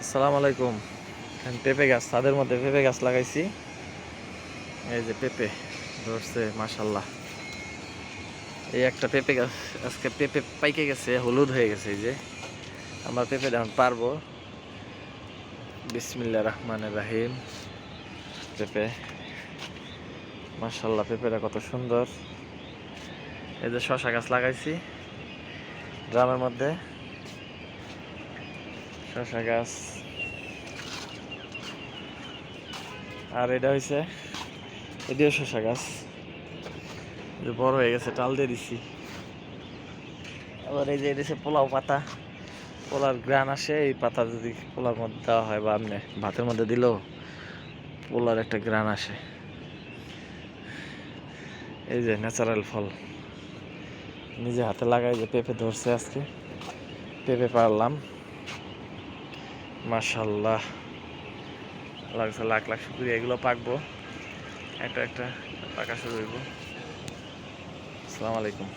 আসসালামু আলাইকুম। এখানে পেঁপে গাছ তাদের মধ্যে পেঁপে গাছ লাগাইছি। এই যে পেঁপে ধরছে মাশাল্লাহ এই একটা পেঁপে গাছ, আজকে পেঁপে পাইকে গেছে, হলুদ হয়ে গেছে এই যে। আমরা পেঁপে এখন পারব। বিসমিল্লা রহমান রাহিম। পেঁপে মাশাল্লাহ পেঁপেটা কত সুন্দর। এই যে শশা গাছ লাগাইছি, ড্রামের মধ্যে। শশা গাছ। আর এটা হয়েছে এটিও শশা গাছ। বড় হয়ে গেছে টাল দিয়ে দিছি। আবার এই যে এটা পোলাও পাতা। পোলার গ্রান আসে, এই পাতা যদি পোলার মধ্যে দেওয়া হয় বা আপনি ভাতের মধ্যে দিলেও পোলার একটা গ্রান আসে। এই যে ন্যাচারাল ফল। নিজে হাতে লাগাই যে পেঁপে ধরছে আজকে। পেঁপে পারলাম। মাশাল্লাহ লাগছে লাখ লাখ শুক্রিয়া এগুলো পাকবো। একটা একটা পাকা শুরু হইব। আসসালামু আলাইকুম।